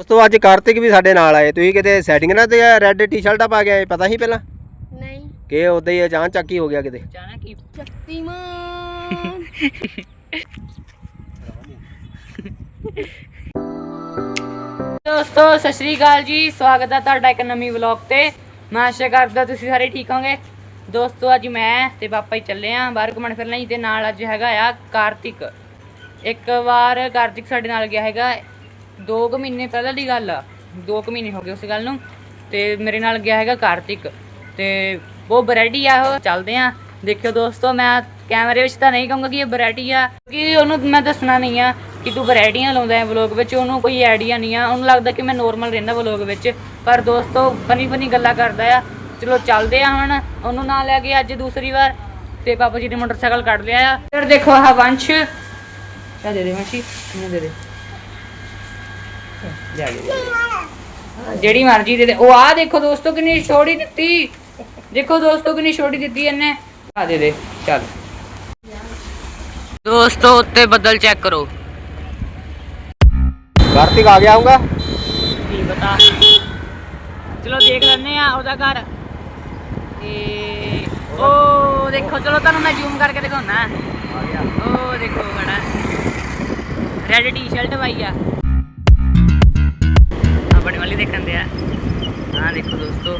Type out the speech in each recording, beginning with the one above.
ਉਸ ਤੋਂ ਅੱਜ ਕਾਰਤਿਕ ਵੀ ਸਾਡੇ ਨਾਲ ਆਏ। ਤੁਸੀਂ ਕਿਤੇ ਸੈਟਿੰਗ ਨਾਲ ਤੇ ਰੈੱਡ ਟੀ-ਸ਼ਰਟਾਂ ਪਾ ਕੇ ਆਏ ਪਤਾ ਸੀ ਪਹਿਲਾਂ? ਨਹੀਂ। ਕਿ ਉਦਾਂ ਹੀ ਅਚਾਨਕ ਚੱਕ ਹੀ ਗਿਆ ਕਿਤੇ? ਅਚਾਨਕ ਹੀ। ਸ਼ਕਤੀਮਾਨ ਦੋਸਤੋ ਸਤਿ ਸ਼੍ਰੀ ਅਕਾਲ ਜੀ। ਸਵਾਗਤ ਹੈ ਤੁਹਾਡਾ ਇੱਕ ਨਵੀਂ ਵਲੌਗ ਤੇ। ਮੈਂ ਆਸ਼ਾ ਕਰਦਾ ਤੁਸੀਂ ਸਾਰੇ ਠੀਕ ਹੋਵੋਗੇ। ਦੋਸਤੋ ਅੱਜ ਮੈਂ ਤੇ ਪਾਪਾ ਹੀ ਚੱਲੇ ਆਂ ਬਾਹਰ ਘੁੰਮਣ ਫਿਰਨ ਲਈ ਤੇ ਨਾਲ ਅੱਜ ਹੈਗਾ ਆ ਕਾਰਤਿਕ। ਇੱਕ ਵਾਰ ਕਾਰਤਿਕ ਸਾਡੇ ਨਾਲ ਗਿਆ ਹੈਗਾ। 2 ਕੁ ਮਹੀਨੇ ਪਹਿਲਾਂ ਦੀ ਗੱਲ ਆ 2 ਕੁ ਮਹੀਨੇ ਹੋ ਗਏ ਉਸ ਗੱਲ ਨੂੰ, ਤੇ ਮੇਰੇ ਨਾਲ ਗਿਆ ਹੈਗਾ ਕਾਰਤਿਕ, ਤੇ ਉਹ ਬਰੈਡੀ ਆ ਉਹ, ਚੱਲਦੇ ਆ, ਦੇਖਿਓ ਦੋਸਤੋ, ਮੈਂ ਕੈਮਰੇ ਵਿੱਚ ਤਾਂ ਨਹੀਂ ਕਹੂੰਗਾ ਕਿ ਇਹ ਬਰੈਡੀ ਆ, ਕਿ ਉਹਨੂੰ ਮੈਂ ਦੱਸਣਾ ਨਹੀਂ ਆ ਕਿ ਤੂੰ ਬਰੈਡੀਆਂ ਲਾਉਂਦਾ ਹੈ ਵਲੋਗ ਵਿੱਚ, ਉਹਨੂੰ ਕੋਈ ਆਈਡੀਆ ਨਹੀਂ ਆ, ਉਹਨੂੰ ਲੱਗਦਾ ਕਿ ਮੈਂ ਨੋਰਮਲ ਰਹਿੰਦਾ ਵਲੋਗ ਵਿੱਚ, ਪਰ ਦੋਸਤੋ ਫਨੀ ਫਨੀ ਗੱਲਾਂ ਕਰਦਾ ਆ, ਚਲੋ ਚੱਲਦੇ ਆ ਹੁਣ, ਉਹਨੂੰ ਨਾਲ ਲੈ ਕੇ ਅੱਜ ਦੂਸਰੀ ਵਾਰ, ਤੇ ਪਾਪਾ ਜੀ ਨੇ ਮੋਟਰਸਾਈਕਲ ਕੱਢ ਲਿਆ ਆ, ਫਿਰ ਦੇਖੋ ਆਹ ਵੰਸ਼ ਕਿਆ ਦੇ ਦੇ ਵੰਸ਼ੀ, ਇਹਨੂੰ ਦੇ ਦੇ। ਜਾ ਜਿਹੜੀ ਮਰਜ਼ੀ ਦੇ ਦੇ। ਉਹ ਆ ਦੇਖੋ ਦੋਸਤੋ ਕਿੰਨੀ ਛੋੜੀ ਦਿੱਤੀ। ਦੇਖੋ ਦੋਸਤੋ ਕਿੰਨੀ ਛੋਟੀ ਦਿੱਤੀ ਇਹਨੇ। ਆ ਦੇ ਦੇ ਚੱਲ। ਦੋਸਤੋ ਉੱਤੇ ਬੱਦਲ ਚੈੱਕ ਕਰੋ। ਕਾਰਤਿਕ ਆ ਗਿਆ ਆਉਂਗਾ ਕੀ ਪਤਾ। ਚਲੋ ਦੇਖ ਲੈਂਦੇ ਆ ਉਹਦਾ ਘਰ। ਤੇ ਉਹ ਦੇਖੋ ਚਲੋ ਤੁਹਾਨੂੰ ਮੈਂ ਜ਼ੂਮ ਕਰਕੇ ਦਿਖਾਉਣਾ। ਉਹ ਦੇਖੋ ਖੜਾ ਰੈਡ ਟੀ-ਸ਼ਰਟ ਪਾਈ ਆ। ਵਾਲੀ ਦੇਖਣ ਦੇ ਆ। ਦੇਖੋ ਦੋਸਤੋ।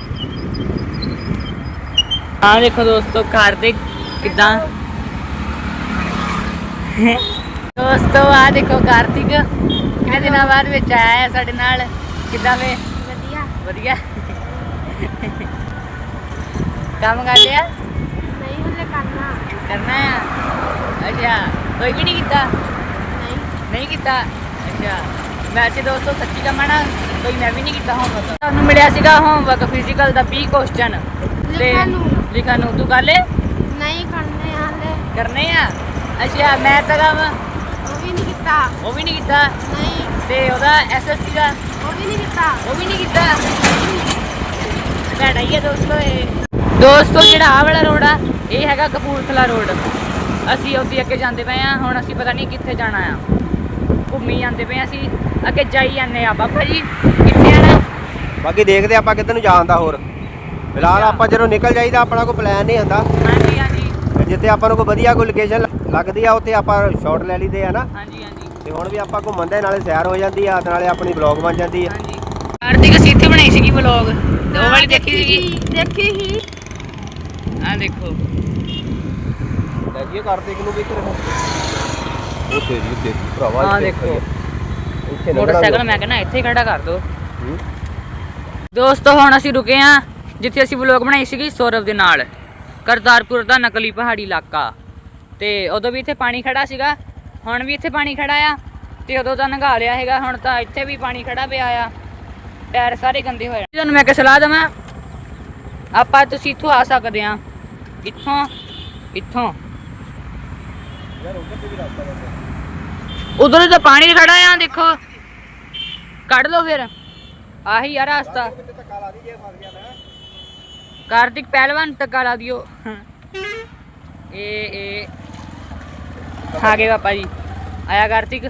ਹਾਂ ਦੇਖੋ ਦੋਸਤੋ ਘਰ ਦੇ ਕਿਦਾਂ? ਦੋਸਤੋ ਆ ਦੇਖੋ ਕਾਰਤਿਕ। ਕਿੰਨੇ ਦਿਨਾਂ ਬਾਅਦ ਵਿੱਚ ਆਇਆ ਹੈ ਸਾਡੇ ਨਾਲ? ਕਿੱਦਾਂ ਵੇ? ਵਧੀਆ। ਵਧੀਆ। ਕੰਮ ਕਰ ਲਿਆ? ਨਹੀਂ ਹੁਣੇ ਕਰਨਾ। ਕਰਨਾ ਆ? ਅੱਛਾ ਕੋਈ ਵੀ ਨਹੀਂ ਕੀਤਾ? ਨਹੀਂ। ਨਹੀਂ ਕੀਤਾ? ਅੱਛਾ। ਵੈਸੇ ਦੋਸਤੋ ਸੱਚੀ ਕਮਣਾ ਕੋਈ ਮੈਂ ਵੀ ਨਹੀਂ ਕੀਤਾ ਹੋਮਵਰਕ ਤੁਹਾਨੂੰ ਮਿਲਿਆ ਸੀਗਾ ਹੋਮਵਰਕ ਫਿਜ਼ੀਕਲ ਦਾ 20 ਕੁਐਸਚਨ ਲਿਖਣ ਨੂੰ। ਲਿਖਣ ਨੂੰ ਤੂੰ ਕਰ ਲੈ? ਨਹੀਂ ਕਰਨੇ ਹਾਲੇ। ਕਰਨੇ ਆ? ਅੱਛਾ ਮੈਂ ਤਾਂ ਕੰਮ ਉਹ ਵੀ ਨਹੀਂ ਕੀਤਾ। ਉਹ ਵੀ ਨਹੀਂ ਕੀਤਾ? ਨਹੀਂ। ਤੇ ਉਹਦਾ ਐਸਐਸਟੀ ਦਾ? ਉਹ ਵੀ ਨਹੀਂ ਕੀਤਾ। ਉਹ ਵੀ ਨਹੀਂ ਕੀਤਾ? ਭੈੜਾ ਹੀ ਹੈ ਦੋਸਤੋ ਇਹ। ਦੋਸਤੋ ਜਿਹੜਾ ਆਹ ਵਾਲਾ ਰੋਡ ਆ ਇਹ ਹੈਗਾ ਕਪੂਰਥਲਾ ਰੋਡ ਅਸੀਂ ਉੱਥੇ ਅੱਗੇ ਜਾਂਦੇ ਪਏ ਆ ਹੁਣ ਅਸੀਂ ਪਤਾ ਨਹੀਂ ਕਿੱਥੇ ਜਾਣਾ ਆ। ਘੁੰਮੀ ਜਾਂਦੇ ਪਏ ਅਸੀਂ ਅੱਗੇ ਜਾਈ ਜਾਂਦੇ ਆ। ਬਾਬਾ ਜੀ ਕਿੱਥੇ ਆਣਾ ਬਾਕੀ ਦੇਖਦੇ ਆਪਾਂ ਕਿੱਧਰ ਨੂੰ ਜਾਣ ਦਾ ਹੋਰ। ਫਿਲਹਾਲ ਆਪਾਂ ਜਦੋਂ ਨਿਕਲ ਜਾਈਦਾ ਆਪਣਾ ਕੋਈ ਪਲਾਨ ਨਹੀਂ ਹੁੰਦਾ। ਹਾਂਜੀ ਹਾਂਜੀ। ਤੇ ਜਿੱਥੇ ਆਪਾਂ ਨੂੰ ਕੋਈ ਵਧੀਆ ਕੋਈ ਲੋਕੇਸ਼ਨ ਲੱਗਦੀ ਆ ਉੱਥੇ ਆਪਾਂ ਸ਼ਾਟ ਲੈ ਲਈਦੇ ਆ ਨਾ। ਹਾਂਜੀ ਹਾਂਜੀ। ਤੇ ਹੁਣ ਵੀ ਆਪਾਂ ਘੁੰਮਣ ਦੇ ਨਾਲੇ ਸੈਰ ਹੋ ਜਾਂਦੀ ਆ ਤੇ ਨਾਲੇ ਆਪਣੀ ਬਲੌਗ ਬਣ ਜਾਂਦੀ ਆ। ਹਾਂਜੀ। ਕਾਰਤਿਕ ਅਸੀਂ ਇੱਥੇ ਬਣਾਈ ਸੀਗੀ ਵਲੌਗ ਤੇ ਉਹ ਵਾਲੀ ਦੇਖੀ ਸੀਗੀ? ਦੇਖੀ ਹੀ ਆ ਦੇਖੋ। ਲੈ ਜੀ ਕਾਰਤਿਕ ਨੂੰ ਵੀ ਉਹ ਤੇਰੀ ਤੇਰੀ ਭਰਾਵਾ ਆਹ ਇੱਥੇ ਦੇਖੋ। ਇੱਥੇ ਲੰਘਣਾ ਮੋਟਰਸਾਈਕਲ ਵੀ- ਮੈਂ ਕਹਿੰਦਾ ਇੱਥੇ ਹੀ ਖੜਾ ਕਰ ਦੋ। ਹੂੰ। ਦੋਸਤੋ ਹੁਣ ਅਸੀਂ ਰੁਕੇ ਆ ਜਿੱਥੇ ਅਸੀਂ ਵਲੋਗ ਬਣਾਈ ਸੀਗੀ ਸੌਰਵ ਦੇ ਨਾਲ ਕਰਤਾਰਪੁਰ ਦਾ ਨਕਲੀ ਪਹਾੜੀ ਇਲਾਕਾ। ਤੇ ਉਦੋਂ ਵੀ ਇੱਥੇ ਪਾਣੀ ਖੜਾ ਸੀਗਾ ਹੁਣ ਵੀ ਇੱਥੇ ਪਾਣੀ ਖੜਾ ਆ ਤੇ ਉਦੋਂ ਤਾਂ ਨੰਗਾ ਲਿਆ ਹੈਗਾ ਹੁਣ ਤਾਂ ਇੱਥੇ ਵੀ ਪਾਣੀ ਖੜਾ ਪਿਆ ਆ। ਪੈਰ ਸਾਰੇ ਗੰਦੇ ਹੋਏ ਤੁਹਾਨੂੰ ਮੈਂ ਕਿ ਸਲਾਹ ਦਵਾਂ ਆਪਾਂ ਤੁਸੀਂ ਇੱਥੋਂ ਆ ਸਕਦੇ ਆ। ਇੱਥੋਂ ਇੱਥੋਂ। ਉਧਰ ਤਾਂ ਪਾਣੀ ਖੜਾ ਆ ਦੇਖੋ। ਕੱਢ ਲਓ ਫਿਰ। ਆਹੀ ਆ ਰਸਤਾ। ਕਾਰਤਿਕ ਪਹਿਲਵਾਨ ਟੱਕਾ ਲਾ ਦਿਓ। ਇਹ ਇਹ ਆ ਗਏ ਪਾਪਾ ਜੀ। ਆਇਆ ਕਾਰਤਿਕ।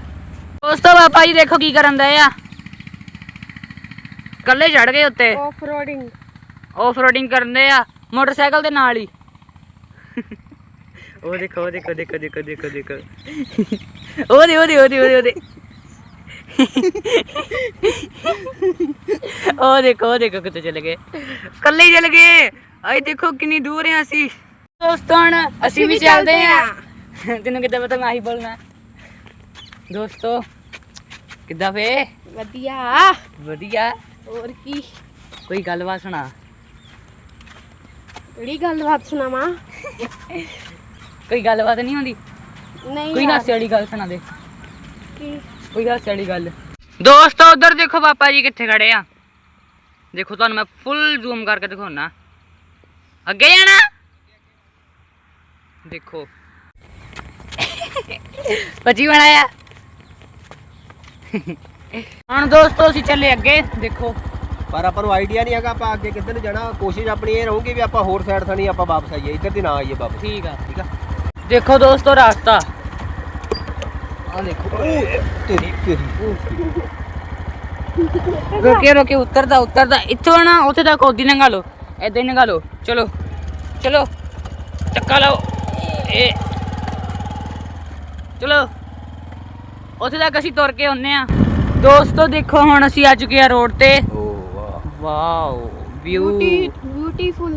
ਦੋਸਤੋ ਪਾਪਾ ਜੀ ਦੇਖੋ ਕੀ ਕਰਨ ਦਏ ਆ। ਕੱਲੇ ਚੜ ਗਏ ਉੱਤੇ। ਆਫ ਰੋਡਿੰਗ ਆਫ ਰੋਡਿੰਗ ਕਰਦੇ ਆ। ਮੋਟਰਸਾਈਕਲ ਦੇ ਨਾਲ ਹੀ। ਉਹ ਦੇਖੋ ਉਹ ਦੇਖੋ ਦੇਖੋ ਦੇਖੋ ਦੇਖੋ ਦੇਖੋ। ਉਹਦੇ ਉਹਦੇ ਉਹਦੇ ਉਹਦੇ ਉਹਦੇ ਉਹ ਦੇਖੋ ਉਹ ਦੇਖੋ ਕਿੱਥੇ ਚਲੇ ਗਏ। ਕੱਲੇ ਹੀ ਚਲੇ ਗਏ। ਆਏ ਦੇਖੋ ਕਿੰਨੀ ਦੂਰ ਆ ਅਸੀਂ। ਦੋਸਤੋ ਹੁਣ ਅਸੀਂ ਵੀ ਚੱਲਦੇ ਆ। ਤੈਨੂੰ ਕਿੱਦਾਂ ਪਤਾ ਮੈਂ ਆਹੀ ਬੋਲਣਾ? ਦੋਸਤੋ ਕਿੱਦਾਂ ਫੇ? ਵਧੀਆ। ਵਧੀਆ। ਹੋਰ ਕੀ? ਕੋਈ ਗੱਲਬਾਤ ਸੁਣਾ। ਕਿਹੜੀ ਗੱਲਬਾਤ ਸੁਣਾਵਾਂ? ਕੋਈ ਗੱਲਬਾਤ ਨਹੀਂ ਹੁੰਦੀ? ਨਹੀਂ ਕੋਈ। ਹਾਸੇ ਵਾਲੀ ਗੱਲ ਸੁਣਾ ਦੇ। ਕੀ? ਕੋਈ ਹਾਸੇ ਵਾਲੀ ਗੱਲ। ਦੋਸਤੋ ਉਧਰ ਦੇਖੋ ਪਾਪਾ ਜੀ ਕਿੱਥੇ ਖੜੇ ਆ। ਦੇਖੋ ਤੁਹਾਨੂੰ ਮੈਂ ਫੁੱਲ ਜ਼ੂਮ ਕਰਕੇ ਦਿਖਾਉਣਾ ਅੱਗੇ ਜਾਣਾ? ਦੇਖੋ। ਪੱਜੀ ਬਣਾਇਆ ਹੁਣ ਦੋਸਤੋ ਅਸੀਂ ਚੱਲੇ ਅੱਗੇ। ਦੇਖੋ। ਪਰ ਆਪਾਂ ਨੂੰ ਆਈਡੀਆ ਨਹੀਂ ਹੈਗਾ ਆਪਾਂ ਅੱਗੇ ਕਿੱਧਰ ਨੂੰ ਜਾਣਾ। ਕੋਸ਼ਿਸ਼ ਆਪਣੀ ਇਹ ਰਹੂਗੀ ਵੀ ਆਪਾਂ ਹੋਰ ਸਾਈਡ ਥਾਣੀ ਆਪਾਂ ਵਾਪਸ ਆਈਏ। ਇੱਧਰ ਦੀ ਨਾ ਆਈਏ ਵਾਪਸ। ਠੀਕ ਆ। ਠੀਕ ਆ? ਦੇਖੋ ਦੋਸਤੋ ਰਾਸਤਾ। ਆ ਦੇਖੋ। ਤੇਰੀ ਤੇਰੀ। ਰੋਕੇ ਰੋਕੇ ਉਤਰਦਾ ਉਤਰਦਾ। ਇੱਥੋਂ ਨਾ ਉੱਥੇ ਤੱਕ ਉਦੀ ਨੰਗਾ ਲਓ ਏਦਾਂ ਹੀ ਨੰਗਾ ਲਓ ਚਲੋ ਚਲੋ ਚੱਕਾ ਲਓ। ਇਹ ਚਲੋ ਉੱਥੇ ਤੱਕ ਅਸੀਂ ਤੁਰ ਕੇ ਆਉਂਦੇ ਆ ਦੋਸਤੋ ਦੇਖੋ ਹੁਣ ਅਸੀਂ ਆ ਚੁੱਕੇ ਆ ਰੋਡ ਤੇ। ਓ ਵਾਹ। Wow view. Beauty beautiful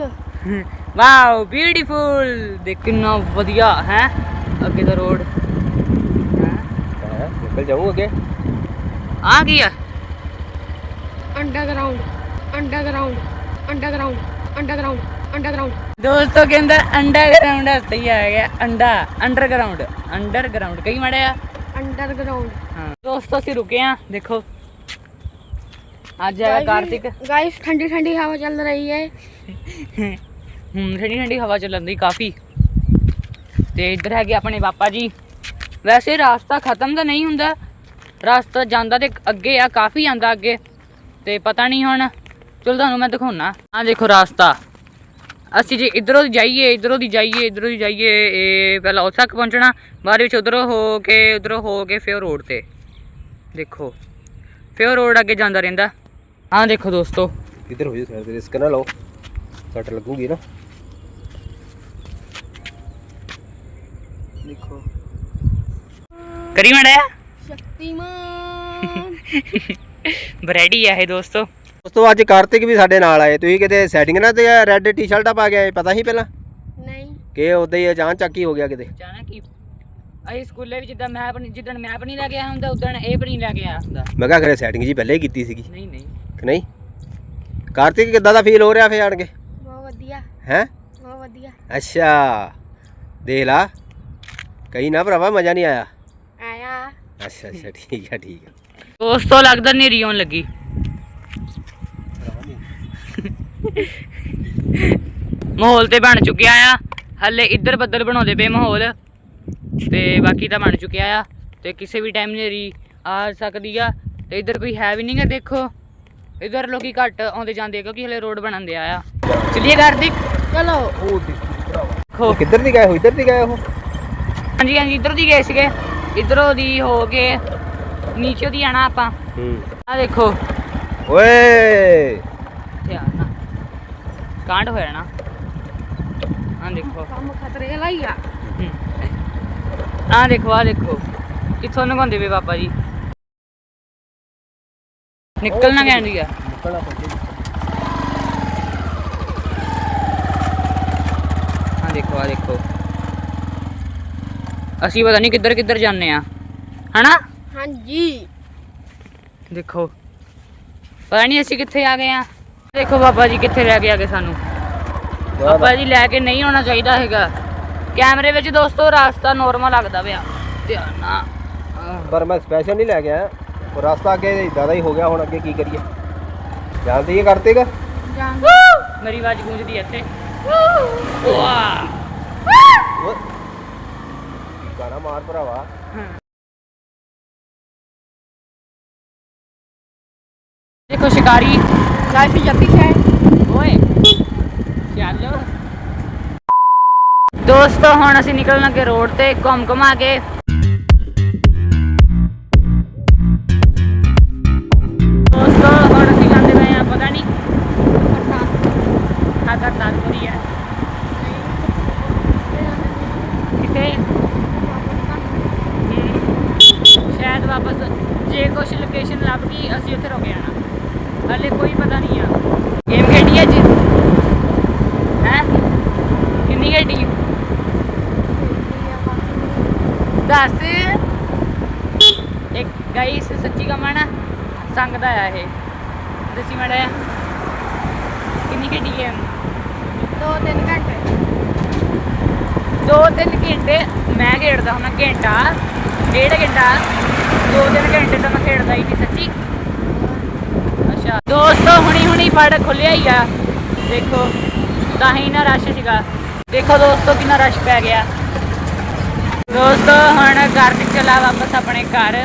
wow beautiful ਦੇਖ ਕਿੰਨਾ ਵਧੀਆ ਹੈ ਅੱਗੇ ਦਾ ਰੋਡ ਹੈ ਨਿਕਲ ਜਾਊਂ ਅੱਗੇ ਆ ਕੀ ਆ underground underground underground underground underground ਦੋਸਤੋ ਕਹਿੰਦਾ ਅੰਡਰਗਰਾਉਂਡ ਹੱਥ ਹੀ ਆ ਗਿਆ ਅੰਡਾ ਅੰਡਰਗਰਾਉਂਡ ਅੰਡਰਗਰਾਉਂਡ ਕਈ ਮੜਿਆ ਅੰਡਰਗਰਾਉਂਡ ਹਾਂ ਦੋਸਤੋ ਅਸੀਂ ਰੁਕੇ ਆ ਦੇਖੋ ਅੱਜ ਹੈ ਕਾਰਤਿਕ गाइस ठंडी ठंडी हवा चल रही है ਹੂੰ, ਠੰਡੀ ਠੰਡੀ ਹਵਾ ਚੱਲਣ ਦੀ ਕਾਫੀ। ਤੇ ਇੱਧਰ ਹੈਗੇ ਆਪਣੇ ਪਾਪਾ ਜੀ। ਵੈਸੇ ਰਾਸਤਾ ਖਤਮ ਤਾਂ ਨਹੀਂ ਹੁੰਦਾ। ਰਾਸਤਾ ਜਾਂਦਾ ਤੇ ਅੱਗੇ ਆ, ਕਾਫੀ ਜਾਂਦਾ ਅੱਗੇ। ਤੇ ਪਤਾ ਨਹੀਂ ਹੁਣ, ਚਲੋ ਤੁਹਾਨੂੰ ਮੈਂ ਦਿਖਾਉਣਾ ਆ ਦੇਖੋ ਰਾਸਤਾ। ਅਸੀਂ ਜੇ ਇਧਰੋਂ ਦੀ ਜਾਈਏ, ਇਧਰੋਂ ਦੀ ਜਾਈਏ, ਇਧਰੋਂ ਦੀ ਜਾਈਏ, ਇਹ ਪਹਿਲਾਂ ਉੱਥੇ ਤੱਕ ਪਹੁੰਚਣਾ, ਬਾਅਦ ਵਿੱਚ ਉਧਰੋਂ ਹੋ ਕੇ, ਉਧਰੋਂ ਹੋ ਕੇ ਫਿਰ ਰੋਡ ਤੇ। ਦੇਖੋ, ਫਿਰ ਰੋਡ ਅੱਗੇ ਜਾਂਦਾ ਰਹਿੰਦਾ। ਆਹ ਦੇਖੋ ਦੋਸਤੋ। ਇੱਧਰ ਹੋ ਜਾ ਸਾਈਡ ਤੇ ਰਿਸਕ ਨਾ ਲਓ ਸੱਟ ਲੱਗੂਗੀ ਨਾ। ਕਰੀ ਮੜਿਆ ਸ਼ਕਤੀਮਾਨ। ਬਰੈਡੀ ਆ ਦੋਸਤੋ। ਦੋਸਤੋ ਅੱਜ ਕਾਰਤਿਕ ਵੀ ਸਾਡੇ ਨਾਲ ਆਏ। ਤੁਸੀਂ ਕਿਤੇ ਸੈਟਿੰਗ ਨਾ ਤੇ ਰੈੱਡ ਟੀ-ਸ਼ਰਟਾਂ ਪਾ ਕੇ ਪਤਾ ਸੀ ਪਹਿਲਾਂ? ਨਹੀਂ। ਕਿ ਉਦਾਂ ਹੀ ਅਚਾਨਕ ਚੱਕੀ ਹੋ ਗਿਆ ਕਿਤੇ? ਅਚਾਨਕ ਸਕੂਲੇ ਵੀ ਜਿੱਦਾਂ ਮੈਂ ਆਪਣੀ ਜਿੱਦਣ ਮੈਂ ਆਪਣੀ ਲੈ ਗਿਆ ਹੁੰਦਾ ਉਦਣ ਇਹ ਵੀ ਨਹੀਂ ਲੈ ਗਿਆ ਹੁੰਦਾ। ਮੈਂ ਕਿਹਾ ਖਰੇ ਸੈਟਿੰਗ ਜੀ ਪਹਿਲੇ ਹੀ ਕੀਤੀ ਸੀਗੀ। ਨਹੀਂ ਨਹੀਂ। ਕਿ ਨਹੀਂ? ਕਾਰਤਿਕ ਕਿੱਦਾਂ ਦਾ ਫੀਲ ਹੋ ਰਿਹਾ ਫੇ ਆਣ ਕੇ? ਬਹੁਤ ਵਧੀਆ। ਹੈ? ਬਹੁਤ ਵਧੀਆ। ਅੱਛਾ। ਦੇਖ ਲਾ। ਕਈ ਨਾ ਭਰਾਵਾ ਮਜ਼ਾ ਨਹੀਂ ਆਇਆ? ਆਇਆ। ਅੱਛਾ ਅੱਛਾ ਠੀਕ ਆ ਠੀਕ ਆ। ਉਸ ਤੋਂ ਲੱਗਦਾ ਨੇਰੀ ਆਉਣ ਲੱਗੀ। ਮਾਹੌਲ ਤੇ ਬਣ ਚੁੱਕਿਆ ਆ। ਹੱਲੇ ਇੱਧਰ ਬੱਦਲ ਬਣਾਉਂਦੇ ਪਏ ਮਾਹੌਲ। ਤੇ ਬਾਕੀ ਤਾਂ ਬਣ ਚੁੱਕਿਆ ਆ। ਤੇ ਕਿਸੇ ਵੀ ਟਾਈਮ ਨੇਰੀ ਆ ਸਕਦੀ ਆ। ਤੇ ਇੱਧਰ ਕੋਈ ਹੈ ਵੀ ਨਹੀਂਗਾ ਦੇਖੋ। ਇੱਧਰ ਲੋਕੀ ਘੱਟ ਆਉਂਦੇ ਜਾਂਦੇ ਕਿਉਂਕਿ ਹਲੇ ਰੋਡ ਬਣਨ ਦਿਆ ਆ। ਚਲੀਏ ਘਰ ਦੀ। ਚਲੋ। ਕਿੱਧਰ ਦੀ ਗਏ ਹੋ? ਇੱਧਰ ਦੀ ਗਏ ਹੋ? ਹਾਂਜੀ ਹਾਂਜੀ ਇਧਰ ਦੀ ਗਏ ਸੀਗੇ। ਇਧਰੋਂ ਦੀ ਹੋ ਕੇ ਨੀਚੇ ਦੀ ਆਣਾ ਆਪਾਂ। ਹੂੰ। ਆ ਦੇਖੋ। ਓਏ! ਧਿਆਨ ਨਾਲ। ਕਾਂਡ ਹੋਇਆ ਨਾ। ਆ ਦੇਖੋ। ਕੰਮ ਖਤਰੇ ਲਈ ਆ। ਆ ਦੇਖੋ ਆ ਦੇਖੋ। ਕਿੱਥੋਂ ਨਗਾਉਂਦੇ ਵੇ ਬਾਬਾ ਜੀ? ਨਿਕਲਣਾ ਕਹਿੰਦੀ ਆ ਨਿਕਲਣਾ ਆ। ਦੇਖੋ ਆ ਦੇਖੋ। ਅਸੀਂ ਪਤਾ ਨਹੀਂ ਕਿੱਧਰ ਕਿੱਧਰ ਜਾਂਦੇ ਆ। ਹਨਾ? ਹਾਂਜੀ। ਦੇਖੋ। ਪਤਾ ਨਹੀਂ ਅਸੀਂ ਕਿੱਥੇ ਆ ਗਏ ਆ। ਦੇਖੋ ਬਾਬਾ ਜੀ ਕਿੱਥੇ ਲੈ ਕੇ ਆ ਗਏ ਸਾਨੂੰ। ਬਾਬਾ ਜੀ ਲੈ ਕੇ ਨਹੀਂ ਆਉਣਾ ਚਾਹੀਦਾ ਹੈਗਾ। ਕੈਮਰੇ ਵਿੱਚ ਦੋਸਤੋ ਰਾਸਤਾ ਨੋਰਮਲ ਲੱਗਦਾ ਪਿਆ। ਧਿਆਨ ਪਰ ਮੈਂ ਸਪੈਸ਼ਲ ਨਹੀਂ ਲੈ ਕੇ ਆਇਆ। ਰਸਤਾ ਅੱਗੇ ਇਦਾਂ ਹੀ ਹੋ ਗਿਆ ਹੁਣ ਅੱਗੇ ਕੀ ਕਰੀਏ? ਜਾਣਦੇ ਹੀ ਕਰਤੇਗਾ ਮੇਰੀ ਆਵਾਜ਼ ਗੂੰਜਦੀ ਇੱਥੇ। ਵਾਹ। ਮਾਰ ਭਰਾਵਾ। ਦੇਖੋ ਸ਼ਿਕਾਰੀ, ਲਾਈਫ ਜੱਤੀ ਹੈ ਓਏ, ਚੱਲੋ। ਦੋਸਤੋ, ਹੁਣ ਅਸੀਂ ਨਿਕਲਣ ਲੱਗੇ ਰੋਡ ਤੇ ਘੁੰਮ ਘੁਮਾ ਕੇ। ਜੇ ਕੁਝ ਲੋਕੇਸ਼ਨ ਲੱਭ ਗਈ ਅਸੀਂ ਉੱਥੇ ਰੁਕ ਜਾਣਾ। ਹਲੇ ਕੋਈ ਪਤਾ ਨਹੀਂ ਆ। ਗੇਮ ਖੇਡੀ ਹੈ ਜੀ ਹੈ? ਕਿੰਨੀ ਖੇਡੀ? ਦੱਸ। ਇੱਕ ਗਾਈਸ ਸੱਚੀ ਕਮਾਣਾ ਸੰਗਦਾ ਆ ਇਹ। ਦਸੀ ਮੜਿਆ ਕਿੰਨੀ ਖੇਡੀ ਗੇਮ 2-3 ਘੰਟੇ। 2-3 ਘੰਟੇ? ਮੈਂ ਖੇਡਦਾ ਹੁਣ ਘੰਟਾ। ਡੇਢ ਘੰਟਾ। ਦੋ ਤਿੰਨ ਘੰਟੇ ਤੋਂ ਮੈਂ ਖੇਡਦਾ ਹੀ ਨਹੀਂ ਸੱਚੀ। ਅੱਛਾ, ਦੋਸਤੋ, ਹੁਣੀ ਹੁਣੀ ਫੜ ਖੁੱਲਿਆ ਹੀ ਆ। ਦੇਖੋ, ਤਾਂ ਹੀ ਨਾ ਰਸ਼ ਸੀਗਾ। ਦੇਖੋ ਦੋਸਤੋ, ਕਿੰਨਾ ਰਸ਼ ਪੈ ਗਿਆ। ਦੋਸਤੋ, ਹੁਣ ਘਰ ਤੇ ਚਲਾ ਵਾਪਸ ਆਪਣੇ ਘਰ।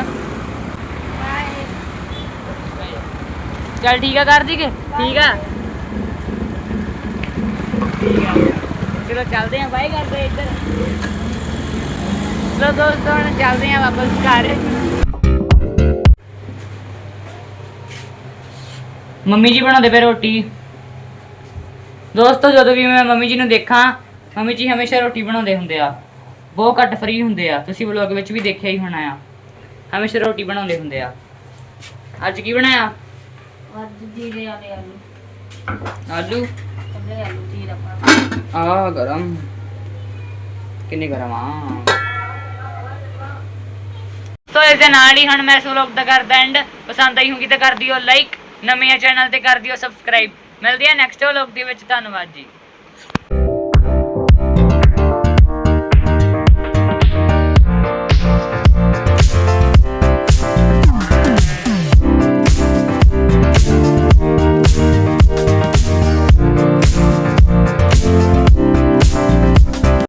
ਚੱਲ ਠੀਕ ਆ ਕਰ ਦੀ ਠੀਕ ਆ ਠੀਕ ਆ। ਚਲੋ, ਚੱਲਦੇ ਆ। ਬਾਈ ਕਰਦੇ ਇੱਧਰ। ਚਲੋ ਦੋਸਤੋ, ਹੁਣ ਚੱਲਦੇ ਆ ਵਾਪਸ ਘਰ। ਮੰਮੀ ਜੀ ਬਣਾਉਂਦੇ ਪਏ ਰੋਟੀ। ਦੋਸਤੋ ਜਦੋਂ ਵੀ ਮੈਂ ਮੰਮੀ ਜੀ ਨੂੰ ਦੇਖਾਂ ਮੰਮੀ ਜੀ ਹਮੇਸ਼ਾ ਰੋਟੀ ਬਣਾਉਂਦੇ ਹੁੰਦੇ ਆ। ਬਹੁਤ ਘੱਟ ਫਰੀ ਹੁੰਦੇ ਆ। ਤੁਸੀਂ ਵਲੌਗ ਵਿੱਚ ਵੀ ਦੇਖਿਆ ਹੀ ਹੋਣਾ ਆ। ਹਮੇਸ਼ਾ ਰੋਟੀ ਬਣਾਉਂਦੇ ਹੁੰਦੇ ਆ। ਅੱਜ ਕੀ ਬਣਾਇਆ? ਅੱਜ ਜੀਰੇ ਵਾਲੇ ਆਲੂ। ਆਲੂ? ਕੱਲੇ ਆਲੂ ਜੀਰਾ ਪਾ ਆ ਗਰਮ। ਕਿੰਨੇ ਗਰਮ ਆ। ਤੋ ਇਸ ਦੇ ਨਾਲ ਹੀ ਹੁਣ ਮੈਂ ਇਸ ਵਲੌਗ ਦਾ ਕਰਦਾ ਐਂਡ ਪਸੰਦ ਆਈ ਹੋਗੀ ਤਾਂ ਕਰ ਦਿਓ ਲਾਈਕ ਨਵੇਂ ਚੈਨਲ ਤੇ ਕਰ ਦਿਓ ਸਬਸਕ੍ਰਾਈਬ ਮਿਲਦੇ ਆ ਨੈਕਸਟ ਵਲੌਗ ਦੇ ਵਿੱਚ। ਧੰਨਵਾਦ ਜੀ।